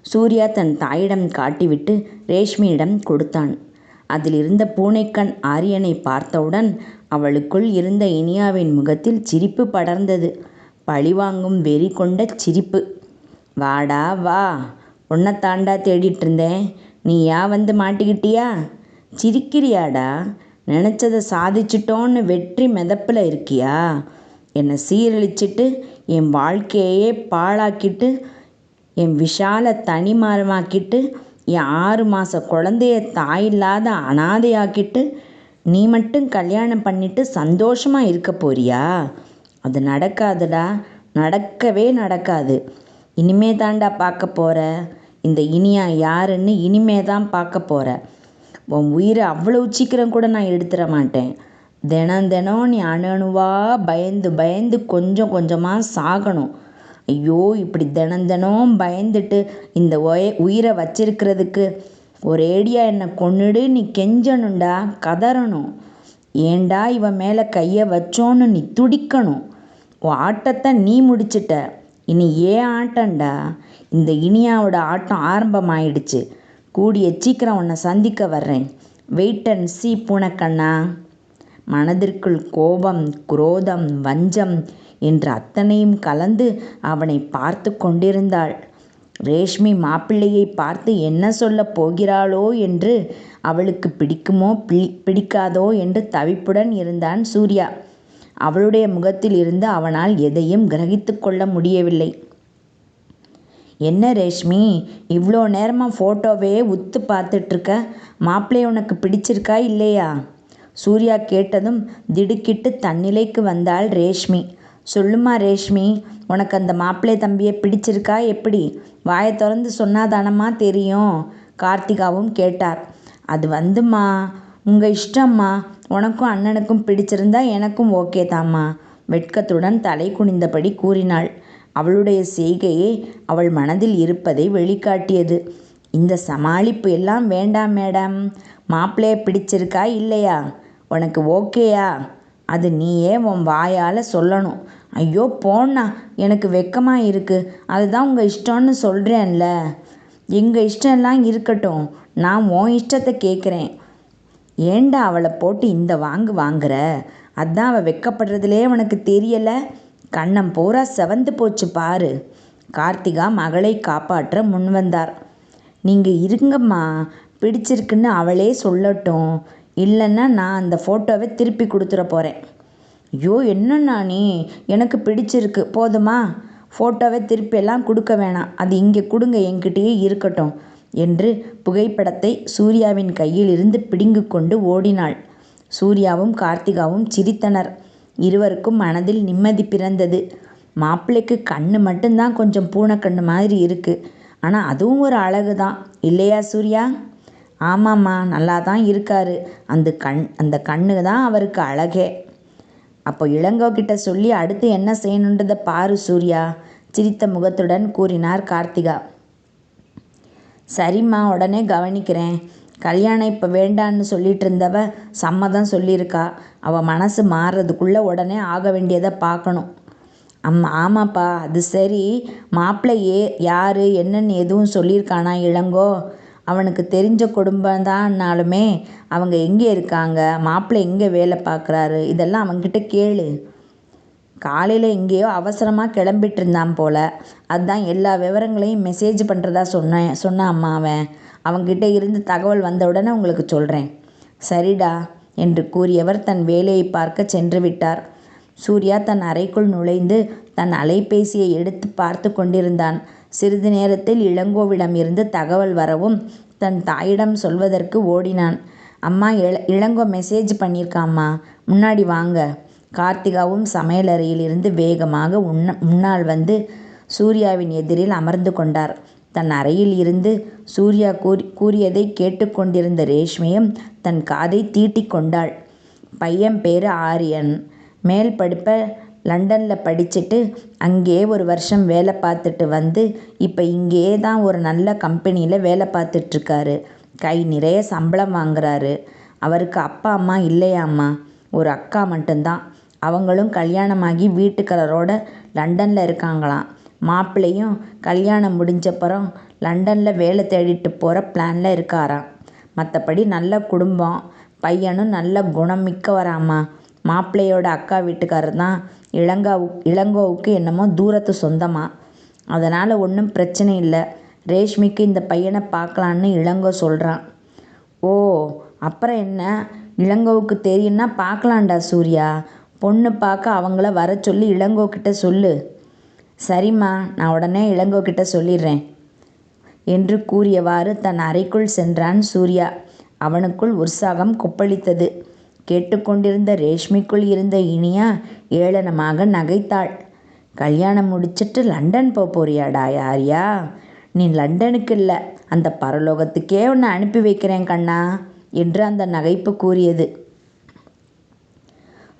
சூர்யா தன் தாயிடம் காட்டிவிட்டு ரேஷ்மியிடம் கொடுத்தான். அதில் இருந்த பூனைக்கண் ஆரியனை பார்த்தவுடன் அவளுக்குள் இருந்த இனியாவின் முகத்தில் சிரிப்பு படர்ந்தது. பழிவாங்கும் வெறி கொண்ட சிரிப்பு. வாடா வா. உன்னைத்தாண்டா தேடிட்டு இருந்தேன். நீயா வந்து மாட்டிக்கிட்டியா? சிரிக்கிறியாடா? நினச்சதை சாதிச்சிட்டோன்னு வெற்றி மிதப்பில் இருக்கியா என்னை சீரழிச்சிட்டு என் வாழ்க்கையே பாழாக்கிட்டு என் விஷாலை தனிமரமாக்கிட்டு என் ஆறு மாத குழந்தைய தாயில்லாத அனாதையாக்கிட்டு நீ மட்டும் கல்யாணம் பண்ணிட்டு சந்தோஷமாக இருக்க போறியா? அது நடக்காதுடா. நடக்கவே நடக்காது. இனிமே தாண்டா பார்க்க போகிற இந்த இனியா யாருன்னு இனிமே தான் பார்க்க போகிற உன் உயிரை அவ்வளோ சீக்கிரம் கூட நான் எடுத்துட மாட்டேன். தினம் தினம் நீ அணு அணுவாக பயந்து பயந்து கொஞ்சம் கொஞ்சமாக சாகணும். ஐயோ இப்படி தினம் தினம் பயந்துட்டு இந்த ஒய உயிரை வச்சிருக்கிறதுக்கு ஒரேடியா என்னை கொன்னுடு நீ கெஞ்சணும்டா கதறணும். ஏண்டா இவன் மேலே கையை வச்சோன்னு நீ துடிக்கணும்? உன் ஆட்டத்தை நீ முடிச்சிட்ட. இனி ஏன் ஆட்டம்டா? இந்த இனியாவோட ஆட்டம் ஆரம்பமாயிடுச்சு. கூடிய சீக்கிரம் உன்னை சந்திக்க வர்றேன். வெயிட் அண்ட் சி பூனைக்கண்ணா. மனதிற்குள் கோபம் குரோதம் வஞ்சம் என்று அத்தனையும் கலந்து அவனை பார்த்து கொண்டிருந்தாள். ரேஷ்மி மாப்பிள்ளையை பார்த்து என்ன சொல்லப் போகிறாளோ என்று அவளுக்கு பிடிக்குமோ பிடிக்காதோ என்று தவிப்புடன் இருந்தான் சூர்யா. அவளுடைய முகத்தில் இருந்து அவனால் எதையும் கிரகித்து கொள்ள முடியவில்லை. என்ன ரேஷ்மி இவ்வளோ நேரமாக ஃபோட்டோவே உத்து பார்த்துட்ருக்க? மாப்பிள்ளை உனக்கு பிடிச்சிருக்கா இல்லையா? சூர்யா கேட்டதும் திடுக்கிட்டு தன்னிலைக்கு வந்தாள் ரேஷ்மி. சொல்லுமா ரேஷ்மி உனக்கு அந்த மாப்பிள்ளை தம்பியை பிடிச்சிருக்கா எப்படி? வாயை திறந்து சொன்னாதானம்மா தெரியும் கார்த்திகாவும் கேட்டார். அது வந்துமா உங்கள் இஷ்டம்மா உனக்கும் அண்ணனுக்கும் பிடிச்சிருந்தா எனக்கும் ஓகே தாம்மா வெட்கத்துடன் தலை குனிந்தபடி கூறினாள். அவளுடைய செய்கையே அவள் மனதில் இருப்பதை வெளிக்காட்டியது. இந்த சமாளிப்பு எல்லாம் வேண்டாம் மேடம் மாப்பிள்ளைய பிடிச்சிருக்கா இல்லையா? உனக்கு ஓகேயா? அது நீயே உன் வாயால் சொல்லணும். ஐயோ போண்ணா எனக்கு வெக்கமாக இருக்குது அதுதான் உங்கள் இஷ்டம்னு சொல்கிறேன்ல எங்கள் இஷ்டம்லாம் இருக்கட்டும் நான் உன் இஷ்டத்தை கேட்குறேன் ஏண்டா அவளை போட்டு இந்த வாங்கு வாங்குற? அதான் அவள் வெக்கப்படுறதுலே உனக்கு தெரியலை. கண்ணம் பூரா செவந்து போச்சு பாரு. கார்த்திகா மகளை காப்பாற்ற முன்வந்தார் நீங்கள் இருங்கம்மா பிடிச்சிருக்குன்னு அவளே சொல்லட்டும். இல்லைன்னா நான் அந்த ஃபோட்டோவை திருப்பி கொடுத்துட போகிறேன் ஐயோ என்னண்ணா நீ? எனக்கு பிடிச்சிருக்கு. போதுமா? ஃபோட்டோவை திருப்பியெல்லாம் கொடுக்க வேணாம். அது இங்கே கொடுங்க என்கிட்டயே இருக்கட்டும் என்று புகைப்படத்தை சூர்யாவின் கையில் இருந்து பிடுங்கு கொண்டு ஓடினாள். சூர்யாவும் கார்த்திகாவும் சிரித்தனர். இருவருக்கும் மனதில் நிம்மதி பிறந்தது. மாப்பிள்ளைக்கு கண்ணு மட்டும்தான் கொஞ்சம் பூனைக்கண்ணு மாதிரி இருக்குது ஆனால் அதுவும் ஒரு அழகு தான் இல்லையா சூர்யா? ஆமாம்மா நல்லா தான் இருக்கார். அந்த கண் அந்த கண்ணு தான் அவருக்கு அழகே. அப்போ இளங்கோ கிட்ட சொல்லி அடுத்து என்ன செய்யணுன்றதை பாரு சூர்யா சிரித்த முகத்துடன் கூறினார் கார்த்திகா. சரிம்மா உடனே கவனிக்கிறேன். கல்யாணம் இப்போ வேண்டான்னு சொல்லிட்டு இருந்தவ சம்மதம் சொல்லியிருக்கா. அவள் மனசு மாறுறதுக்குள்ளே உடனே ஆக வேண்டியதை பார்க்கணும். அம்மா ஆமாப்பா அது சரி. மாப்பிள்ளை ஏ யார் என்னன்னு எதுவும் சொல்லியிருக்கானா இளங்கோ? அவனுக்கு தெரிஞ்ச குடும்பம்தான்னாலுமே அவங்க எங்கே இருக்காங்க மாப்பிள்ளை எங்கே வேலை பார்க்குறாரு இதெல்லாம் அவன்கிட்ட கேளு. காலையில் எங்கேயோ அவசரமாக கிளம்பிட்டு இருந்தான் போல். அதுதான் எல்லா விவரங்களையும் மெசேஜ் பண்ணுறதா சொன்னேன் சொன்னான் அம்மா அவன். அவன்கிட்ட இருந்து தகவல் வந்தவுடனே உங்களுக்கு சொல்கிறேன் சரிடா என்று கூறியவர் தன் வேலையை பார்க்க சென்று விட்டார். சூர்யா தன் அறைக்குள் நுழைந்து தன் அலைபேசியை எடுத்து பார்த்து கொண்டிருந்தான். சிறிது நேரத்தில் இளங்கோவிடம் இருந்து தகவல் வரவும் தன் தாயிடம் சொல்வதற்கு ஓடினான். அம்மா இள இளங்கோ மெசேஜ் பண்ணியிருக்காம்மா. முன்னாடி வாங்க. கார்த்திகாவும் சமையலறையில் இருந்து வேகமாக உன்ன முன்னால் வந்து சூர்யாவின் எதிரில் அமர்ந்து கொண்டார். தன் அறையில் இருந்து சூர்யா கூறி கூறியதை கேட்டுக்கொண்டிருந்த ரேஷ்மியும் தன் காதை தீட்டிக் கொண்டாள். பையன் பேரு ஆரியன். மேல் படிப்ப லண்டனில் படிச்சுட்டு அங்கேயே ஒரு வருஷம் வேலை பார்த்துட்டு வந்து இப்போ இங்கேயே தான் ஒரு நல்ல கம்பெனியில் வேலை பார்த்துட்ருக்காரு. கை நிறைய சம்பளம் வாங்குறாரு அவருக்கு அப்பா அம்மா இல்லையாம்மா. ஒரு அக்கா மட்டும்தான். அவங்களும் கல்யாணமாகி வீட்டுக்காரரோட லண்டனில் இருக்காங்களாம். மாப்பிள்ளையும் கல்யாணம் முடிஞ்சப்பறம் லண்டனில் வேலை தேடிட்டு போகிற பிளானில் இருக்காராம். மற்றபடி நல்ல குடும்பம். பையனும் நல்ல குணம் மிக்கவராம்மா. மாப்பிள்ளையோட அக்கா வீட்டுக்காரர் தான் இளங்கோவுக்கு என்னமோ தூரத்து சொந்தமாம். அதனால் ஒன்றும் பிரச்சனை இல்லை ரேஷ்மிக்கு இந்த பையனை பார்க்கலான்னு இளங்கோ சொல்கிறான் ஓ. அப்புறம் என்ன. இளங்கோவுக்கு தெரியும்னா பார்க்கலாம்டா சூர்யா. பொண்ணு பார்க்க அவங்கள வர சொல்லி இளங்கோ கிட்ட சொல்லு. சரிம்மா. நான் உடனே இளங்கோ கிட்ட சொல்லிடுறேன். என்று கூறியவாறு தன் அறைக்குள் சென்றான் சூர்யா. அவனுக்குள் உற்சாகம் கொப்பளித்தது. கேட்டுக்கொண்டிருந்த ரேஷ்மிக்குள் இருந்த இனியா ஏளனமாக நகைத்தாள். கல்யாணம் முடிச்சிட்டு லண்டன் போப்போறியாடா யாரியா நீ லண்டனுக்கு இல்லை அந்த பரலோகத்துக்கே உன்னை அனுப்பி வைக்கிறேன் கண்ணா. என்று அந்த நகைப்பு கூறியது.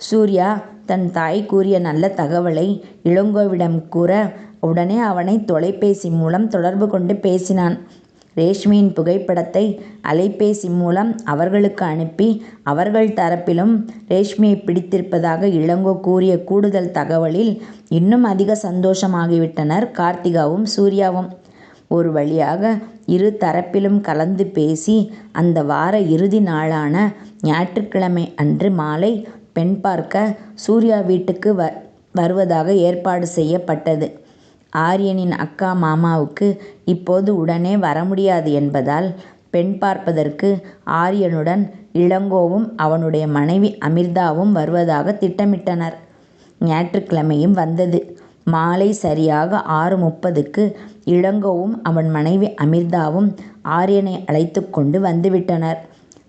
சூர்யா தன் தாய் கூறிய நல்ல தகவலை இளங்கோவிடம் கூற உடனே அவனை தொலைபேசி மூலம் தொடர்பு கொண்டு பேசினான். ரேஷ்மியின் புகைப்படத்தை அலைபேசி மூலம் அவர்களுக்கு அனுப்பி அவர்கள் தரப்பிலும் ரேஷ்மியை பிடித்திருப்பதாக இளங்கோ கூறிய கூடுதல் தகவலில் இன்னும் அதிக சந்தோஷமாகிவிட்டனர் கார்த்திகாவும் சூர்யாவும். ஒரு வழியாக இரு தரப்பிலும் கலந்து பேசி அந்த வார இறுதி நாளான ஞாயிற்றுக்கிழமை அன்று மாலை பெண் பார்க்க சூர்யா வீட்டுக்கு வருவதாக ஏற்பாடு செய்யப்பட்டது. ஆரியனின் அக்கா மாமாவுக்கு இப்போது உடனே வரமுடியாது என்பதால் பெண் பார்ப்பதற்கு ஆரியனுடன் இளங்கோவும் அவனுடைய மனைவி அமிர்தாவும் வருவதாக திட்டமிட்டனர். ஞாயிற்றுக்கிழமையும் வந்தது. மாலை சரியாக ஆறு முப்பதுக்கு இளங்கோவும் அவன் மனைவி அமிர்தாவும் ஆரியனை அழைத்துக் கொண்டு வந்துவிட்டனர்.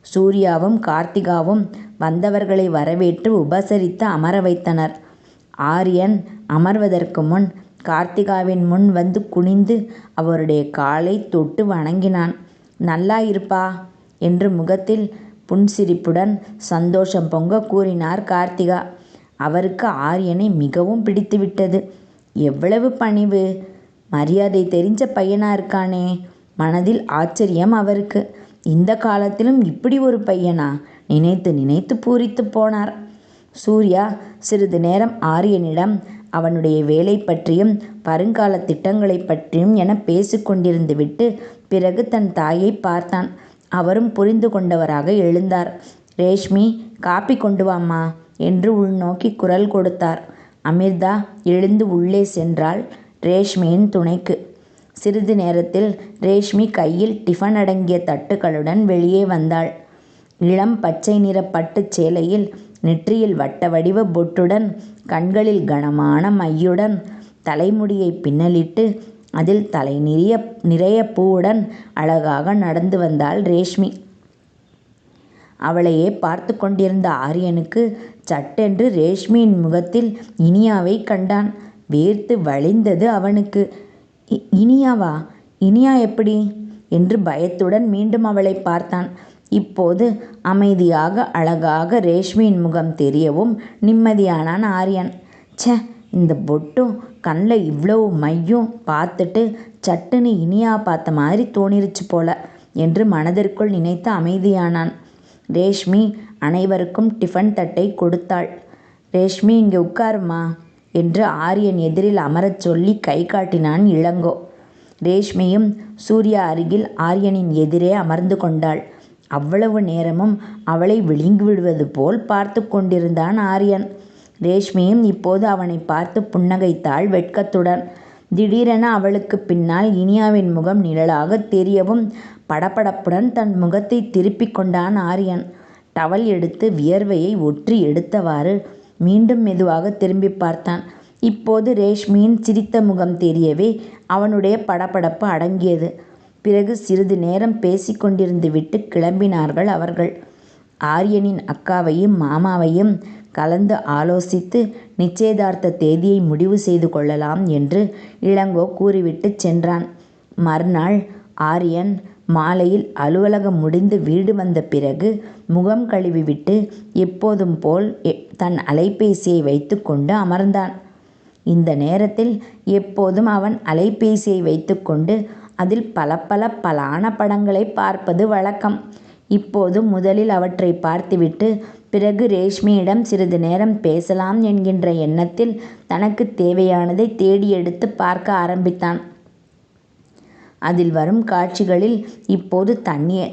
சூர்யாவும் கார்த்திகாவும் வந்தவர்களை வரவேற்று உபசரித்து அமர வைத்தனர். ஆரியன் அமர்வதற்கு முன் கார்த்திகாவின் முன் வந்து குனிந்து அவருடைய காலைத் தொட்டு வணங்கினான். நல்லா இருப்பா. என்று முகத்தில் புன்சிரிப்புடன் சந்தோஷம் பொங்கக் கூறினார் கார்த்திகா. அவருக்கு ஆர்யனை மிகவும் பிடித்துவிட்டது. எவ்வளவு பணிவு. மரியாதை தெரிஞ்ச பையனா இருக்கானே. மனதில் ஆச்சரியம் அவருக்கு. இந்தக் காலத்திலும் இப்படி ஒரு பையனா. நினைத்து நினைத்து பூரித்துப் போனார். சூர்யா சிறிது நேரம் ஆர்யனிடம் அவனுடைய வேலை பற்றியும் வருங்காலத் திட்டங்களைப் பற்றியும் எனப் பேசிக் கொண்டிருந்துவிட்டு பிறகு தன் தாயைப் பார்த்தான். அவரும் புரிந்து கொண்டவராக எழுந்தார். ரேஷ்மி. காப்பி கொண்டு வாம்மா. என்று உள்நோக்கிக் குரல் கொடுத்தார். அமிர்தா எழுந்து உள்ளே சென்றாள் ரேஷ்மியின் துணைக்கு. சிறிது நேரத்தில் ரேஷ்மி கையில் டிபன் அடங்கிய தட்டுகளுடன் வெளியே வந்தாள். இளம் பச்சை நிறப் பட்டுச் சேலையில் நெற்றியில் வட்ட வடிவ பொட்டுடன் கண்களில் கனமான மையுடன் தலைமுடியைப் பின்னலிட்டு அதில் தலை நிறைய நிறைய பூவுடன் அழகாக நடந்து வந்தாள் ரேஷ்மி. அவளையே பார்த்துக் கொண்டிருந்த ஆரியனுக்கு சட்டென்று ரேஷ்மியின் முகத்தில் இனியாவைக் கண்டான். வேர்த்து வழிந்தது அவனுக்கு. இனியாவா. இனியா எப்படி? என்று பயத்துடன் மீண்டும் அவளைப் பார்த்தான். இப்போது அமைதியாக அழகாக ரேஷ்மியின் முகம் தெரியவும் நிம்மதியானான் ஆரியன் ச்ச. இந்த பொட்டும் கண்ணில் இவ்வளவு மையும் பார்த்துட்டு சட்டுன்னு இனியா பார்த்த மாதிரி தோணிருச்சு போல. என்று மனதிற்குள் நினைத்து அமைதியானான். ரேஷ்மி அனைவருக்கும் டிஃபன் தட்டை கொடுத்தாள். ரேஷ்மி இங்கே உட்காரும்மா. என்று ஆரியன் எதிரில் அமரச் சொல்லி கை காட்டினான் இளங்கோ. ரேஷ்மியும் சூர்யா அருகில் ஆரியனின் எதிரே அமர்ந்து கொண்டாள். அவ்வளவு நேரமும் அவளை விழுங்கிவிடுவது போல் பார்த்து கொண்டிருந்தான் ஆரியன் ரேஷ்மியும் இப்போது அவனைப் பார்த்து புன்னகைத்தாள் வெட்கத்துடன். திடீரென அவளுக்குப் பின்னால் இனியாவின் முகம் நிழலாகத் தெரியவும் படபடப்புடன் தன் முகத்தைத் திருப்பிக் கொண்டான் ஆரியன் டவல் எடுத்து வியர்வையை ஒற்றி எடுத்தவாறு மீண்டும் மெதுவாகத் திரும்பிப் பார்த்தான். இப்போது ரேஷ்மியின் சிரித்த முகம் தெரியவே அவனுடைய படபடப்பு அடங்கியது. பிறகு சிறிது நேரம் பேசிக் கொண்டிருந்துவிட்டுக் கிளம்பினார்கள் அவர்கள். ஆரியனின் அக்காவையும் மாமாவையும் கலந்து ஆலோசித்து நிச்சயதார்த்த தேதியை முடிவு செய்து கொள்ளலாம் என்று இளங்கோ கூறிவிட்டுச் சென்றான். மறுநாள் ஆரியன் மாலையில் அலுவலகம் முடிந்து வீடு வந்த பிறகு முகம் கழுவிவிட்டு எப்போதும் போல் தன் அலைபேசியை வைத்துக்கொண்டு அமர்ந்தான். இந்த நேரத்தில் எப்போதும் அவன் அலைபேசியை வைத்துக்கொண்டு அதில் பல பல பலான படங்களை பார்ப்பது வழக்கம். இப்போது முதலில் அவற்றைப் பார்த்துவிட்டு பிறகு ரேஷ்மியிடம் சிறிது நேரம் பேசலாம் என்கின்ற எண்ணத்தில் தனக்குத் தேவையானதைத் தேடி எடுத்து பார்க்க ஆரம்பித்தான். அதில் வரும் காட்சிகளில் இப்போது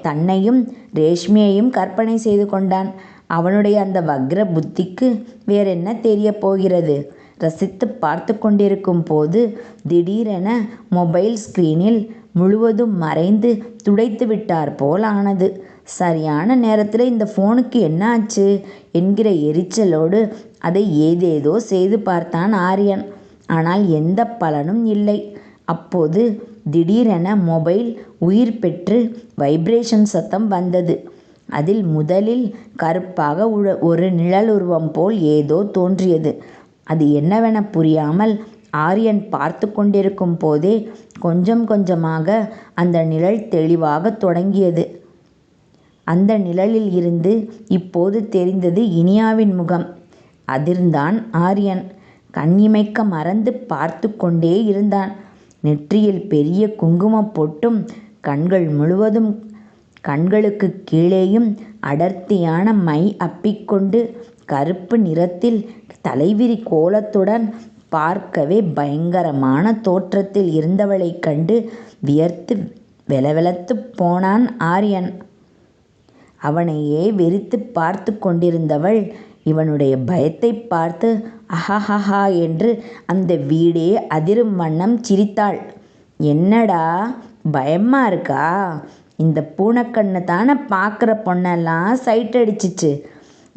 தன்னையும் ரேஷ்மியையும் கற்பனை செய்து கொண்டான். அவனுடைய அந்த வக்ர புத்திக்கு வேறென்ன தெரியப் போகிறது? ரசித்துப் பார்த்துக் கொண்டிருக்கும் போது திடீரென மொபைல் ஸ்கிரீனில் முழுவதும் மறைந்து துடைத்து விட்டார் போல் ஆனது. சரியான நேரத்தில் இந்த போனுக்கு என்ன ஆச்சு? என்கிற எரிச்சலோடு அதை ஏதேதோ செய்து பார்த்தான் ஆரியன். ஆனால் எந்தப் பலனும் இல்லை. அப்போது திடீரென மொபைல் உயிர் பெற்று வைப்ரேஷன் சத்தம் வந்தது. அதில் முதலில் கறுப்பாக ஒரு நிழலுருவம் போல் ஏதோ தோன்றியது. அது என்னவெனப் புரியாமல் ஆரியன் பார்த்துக் கொண்டிருக்கும் போதே கொஞ்சம் கொஞ்சமாக அந்த நிழல் தெளிவாகத் தொடங்கியது. அந்த நிழலில் இருந்து இப்போது தெரிந்தது இனியாவின் முகம். அதிர்ந்தான் ஆரியன். கண் இமைக்க மறந்து பார்த்துக் கொண்டே இருந்தான். நெற்றியில் பெரிய குங்குமப் பொட்டும் கண்கள் முழுவதும் கண்களுக்குக் கீழேயும் அடர்த்தியான மை அப்பிக்கொண்டு கறுப்பு நிறத்தில் தலைவிரி கோலத்துடன் பார்க்கவே பயங்கரமான தோற்றத்தில் இருந்தவளைக் கண்டு வியர்த்து வெலவெலத்துப் போனான் ஆரியன். அவனையே வெறித்துப் பார்த்துக் கொண்டிருந்தவள் இவனுடைய பயத்தைப் பார்த்து அஹஹஹா என்று அந்த வீடே அதிரும் வண்ணம் சிரித்தாள். என்னடா பயமா இருக்கா? இந்தப் பூனைக்கண்ணு தானே பார்க்குற பொண்ணெல்லாம் சைட் அடிச்சுச்சு.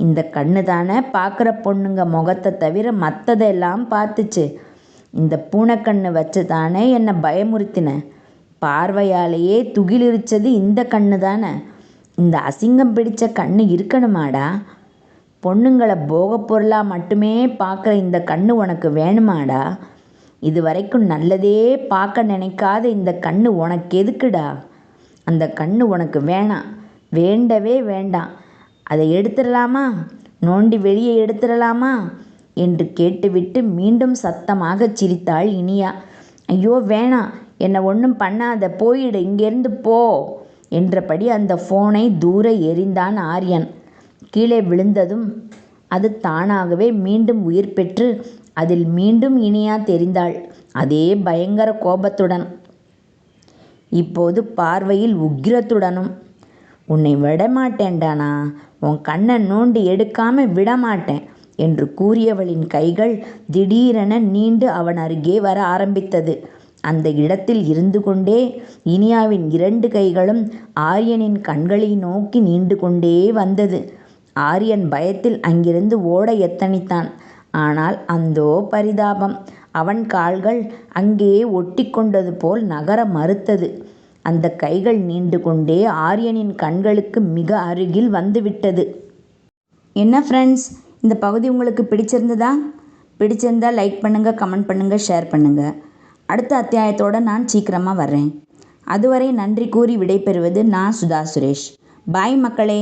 இந்த கண்ணு தானே பார்க்குற பொண்ணுங்க முகத்தை தவிர மற்றதெல்லாம் பார்த்துச்சு. இந்த பூனைக்கண்ணு வச்சு தானே என்னை பயமுறுத்தின. பார்வையாலேயே துகிலுரிச்சது இந்த கண்ணு தானே. இந்த அசிங்கம் பிடிச்ச கண்ணு இருக்கணுமாடா? பொண்ணுங்களை போகப் பொருளாக மட்டுமே பார்க்குற இந்தக் கண்ணு உனக்கு வேணுமாடா? இதுவரைக்கும் நல்லதே பார்க்க நினைக்காத இந்த கண்ணு உனக்கெதுக்குடா? அந்தக் கண்ணு உனக்கு வேணாம். வேண்டவே வேண்டாம். அதை எடுத்துடலாமா? நோண்டி வெளியே எடுத்துடலாமா? என்று கேட்டுவிட்டு மீண்டும் சத்தமாகச் சிரித்தாள் இனியா. ஐயோ வேணாம். என்னை ஒன்றும் பண்ணாத. போயிடு. இங்கேருந்து போ. என்றபடி அந்த ஃபோனை தூர எறிந்தான் ஆரியன். கீழே விழுந்ததும் அது தானாகவே மீண்டும் உயிர் பெற்று அதில் மீண்டும் இனியா தெரிந்தாள். அதே பயங்கர கோபத்துடன். இப்போது பார்வையில் உக்கிரத்துடனும். உன்னை விடமாட்டேன்டானா உன் கண்ணை நோண்டி எடுக்காம விடமாட்டேன் என்று கூறியவளின் கைகள் திடீரென நீண்டு அவன் அருகே வர ஆரம்பித்தது. அந்த இடத்தில் இருந்து கொண்டே இனியாவின் இரண்டு கைகளும் ஆரியனின் கண்களை நோக்கி நீண்டு கொண்டே வந்தது. ஆரியன் பயத்தில் அங்கிருந்து ஓட எத்தனித்தான். ஆனால் அந்தோ பரிதாபம். அவன் கால்கள் அங்கேயே ஒட்டி கொண்டது போல் நகர மறுத்தது. அந்த கைகள் நீண்டு கொண்டே ஆரியனின் கண்களுக்கு மிக அருகில் வந்துவிட்டது. என்ன ஃப்ரெண்ட்ஸ் இந்த பகுதி உங்களுக்கு பிடிச்சிருந்ததா? பிடிச்சிருந்தா லைக் பண்ணுங்கள் கமெண்ட் பண்ணுங்கள் ஷேர் பண்ணுங்கள் அடுத்த அத்தியாயத்தோட நான் சீக்கிரமாக வர்றேன். அதுவரை நன்றி கூறி விடைபெறுவது நான் சுதா சுரேஷ். பாய் மக்களே